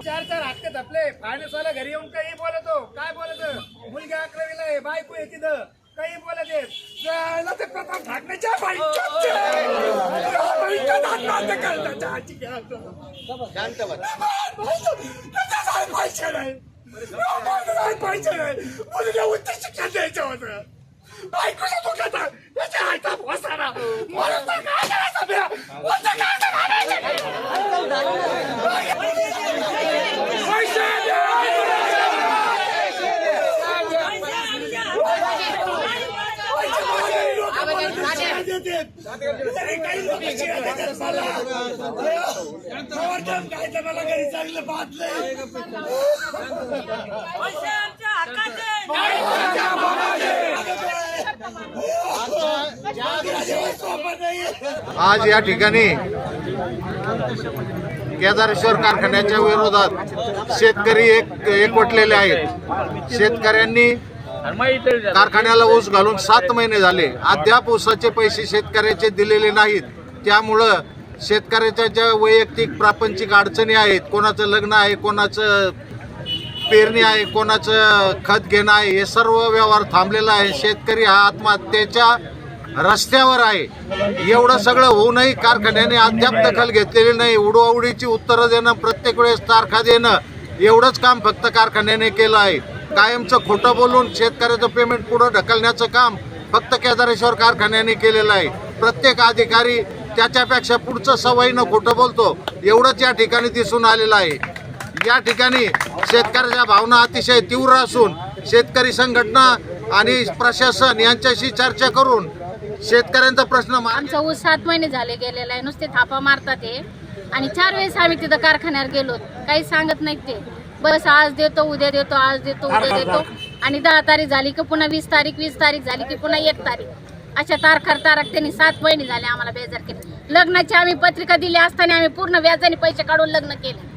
चार चार हक्क धपले. फायनान्स वाला घरी येऊन काही बोलतो. काय बोलत? मुलगी अकरावीला आहे बायको आहे तिथं. काही बोलत आहेत. जायला ते प्रताप ठाकरेच्या आहे. बाईच्याच आत्महत्या पैसे नाही पैसे नाही उच्च शिक्षण द्यायचं होतं. बायकोच्या दुखात हातात काय करायचं? मला. घरी चांगलं आज या ठिकाणी केदारेश्वर कारखान्याच्या विरोधात शेतकरी एक एकवटलेले आहेत शेतकऱ्यांनी कारखान्याला ऊस घालून सात महिने झाले. अद्याप ऊसाचे पैसे शेतकऱ्याचे दिलेले नाहीत. त्यामुळं शेतकऱ्याच्या ज्या वैयक्तिक प्रापंचिक अडचणी आहेत कोणाचं लग्न आहे कोणाचं पेरणी आहे कोणाचं खत घेणं आहे हे सर्व व्यवहार थांबलेला आहे. शेतकरी हा आत्महत्येच्या रस्त्यावर आहे. एवढं सगळं होऊनही कारखान्याने अद्याप दखल घेतलेली नाही. उडवाउडीची उत्तरं देणं प्रत्येक वेळेस तारखा देणं एवढंच काम फक्त कारखान्याने केलं आहे. कायमचं खोटं बोलून शेतकऱ्याचं पेमेंट पुढं ढकलण्याचं काम फक्त केदारेश्वर कारखान्याने केलेलं आहे. प्रत्येक अधिकारी त्याच्यापेक्षा पुढचं सवयीनं खोटं बोलतो एवढंच या ठिकाणी दिसून आलेलं आहे. या ठिकाणी शेतकऱ्याच्या भावना अतिशय तीव्र असून शेतकरी संघटना आणि प्रशासन यांच्याशी चर्चा करून शेतकऱ्यांचा प्रश्न आमचा ऊस सात महिने झाले गेलेला आहे. नुसते थापा मारतात हे. आणि चार वेळेस आम्ही तिथं कारखान्यावर गेलो. काही सांगत नाहीत ते. बस आज देतो उद्या देतो आज देतो उद्या देतो. आणि दहा तारीख झाली की पुन्हा वीस तारीख वीस तारीख झाली की पुन्हा एक तारीख. अशा तारखार तारख त्यांनी सात महिने झाले आम्हाला बेजार केले लग्नाची आम्ही पत्रिका दिली असताना आम्ही पूर्ण व्याजाने पैसे काढून लग्न केले.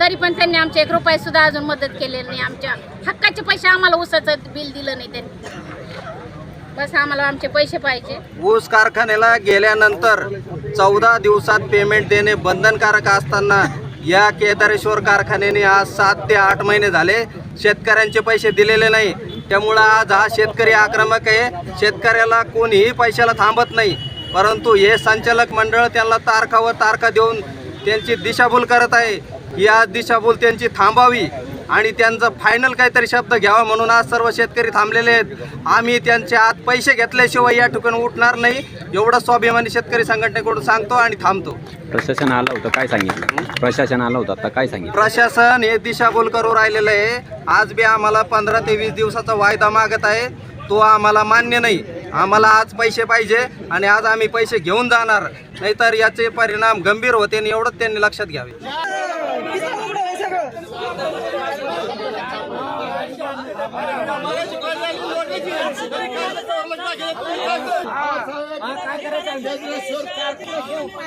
तरी पण त्यांनी आमचे एक रुपये सुद्धा अजून मदत केलेली नाही. आमच्या हक्काचे पैसे आम्हाला ऊसाचं बिल दिलं नाही त्यांनी. बस आम्हाला आमचे पैसे पाहिजे. ऊस कारखान्याला गेल्यानंतर चौदा दिवसात पेमेंट देणे बंधनकारक असताना या केदारेश्वर कारखान्याने आज सात ते आठ महिने झाले. शेतकऱ्यांचे पैसे दिलेले नाही. त्यामुळं आज हा शेतकरी आक्रमक आहे. शेतकऱ्याला कोणीही पैशाला थांबत नाही. परंतु हे संचालक मंडळ त्यांना तारखा व तारखा देऊन त्यांची दिशाभूल करत आहे. ही आज दिशाभूल त्यांची थांबावी. आणि त्यांचा फायनल काहीतरी शब्द घ्यावा म्हणून आज सर्व शेतकरी थांबलेले आहेत. आम्ही त्यांचे आत पैसे घेतल्याशिवाय या ठिकाणी उठणार नाही. एवढं स्वाभिमानी शेतकरी संघटनेकडून सांगतो आणि थांबतो. प्रशासन आलं होतं काय सांगितलं? प्रशासन आलं होतं आता काय सांगितलं? प्रशासन हे दिशाभूल करू राहिलेलं आहे. आज बी आम्हाला पंधरा ते वीस दिवसाचा वायदा मागत आहे. तो आम्हाला मान्य नाही. आम्हाला आज पैसे पाहिजे आणि आज आम्ही पैसे घेऊन जाणार. नाहीतर याचे परिणाम गंभीर होते आणि एवढंच त्यांनी लक्षात घ्यावे.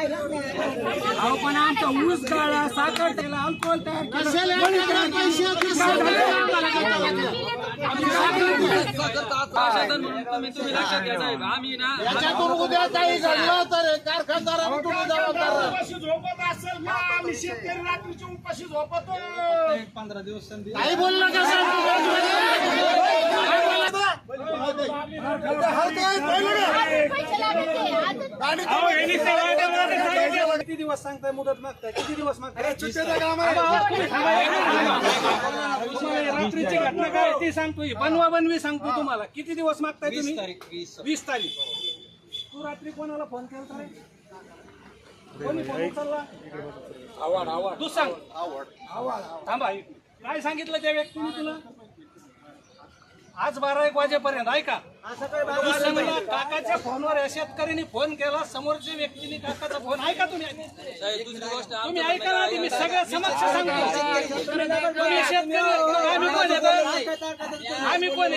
अहो पण आमचा ऊस काढला साखर त्याला अल्कोहोल तयार याच्यातून उद्या काही घडलं तर कारखानदारांनी तुम्ही जबाबदार उपाशी झोपत. असेल ना आम्ही शेतकरी रात्रीची उपाशी झोपतो पंधरा दिवस काही बोललं का किती दिवस सांगताय मुदत मागताय किती दिवस मागताय रात्रीची घटना काय ती सांगतोय बनवा बनवी सांगतो तुम्हाला. किती दिवस मागताय तुम्ही? वीस तारीख तू रात्री कोणाला फोन केला रे? कोणी फोन उचलला? आवाड आवाड तू सांग. आवाड थांबा. काय सांगितलं त्या व्यक्तीने तुला? आज बारा एक वाजेपर्यंत ऐका. काकाच्या फोनवर या शेतकऱ्यांनी फोन केला समोरच्या व्यक्तीने काकाचा फोन ऐका तुम्ही. तुम्ही ऐका ना आधी, मी सगळं समक्ष सांगतो तुम्ही शेतकरी आम्ही कोण आहेत? आम्ही कोण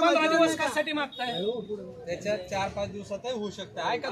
पंधरा दिवस कशासाठी मागताय? त्याच्यात चार पाच दिवसातही होऊ शकतं. ऐका